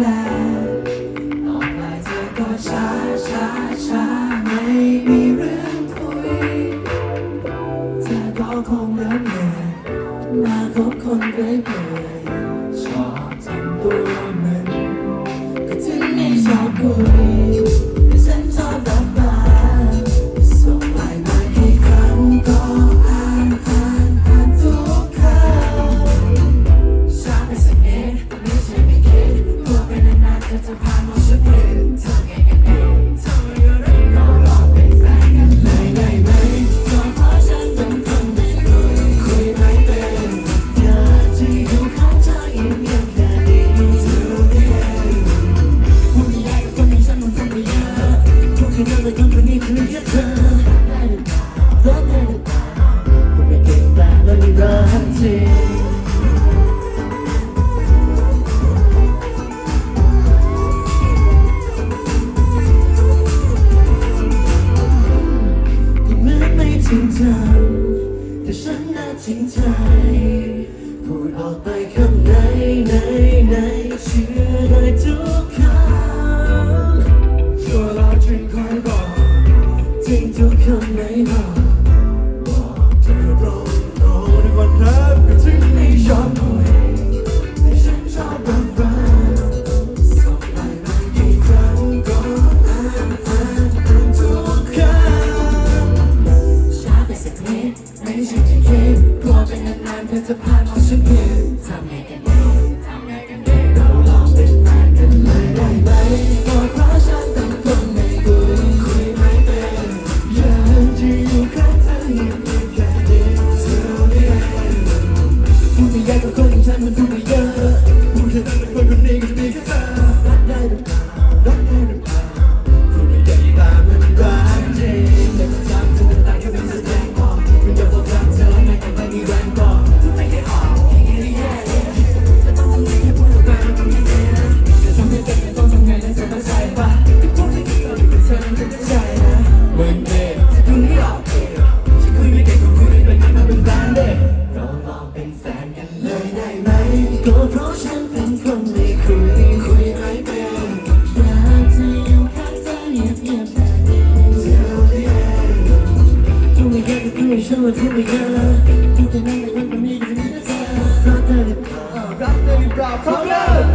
แลต่อไปเธอก็ช้าช้าช้าไม่มีเรื่องคุย เธอก็คงเริ่มเหนื่อยมาคบคนเคยเบื่อ ที่เราจะทำนนี้คือแค่เธอได้หรือเปล่ารักได้หรือเปล่าคุณไม่เก่งแต่เราไม่รักจริงริงจังแต่ฉันน่าจริงใจ พูดออกไปคำไหนไหนไหนเชื่อได้ทุกคำ and a pile of วันที่ไม่เจอกูจะนั่งในรถแบบนี้อยู่ที่เธอรักเธอหรือเปล่ารักเธอหรือเปล่าเพราะเธอ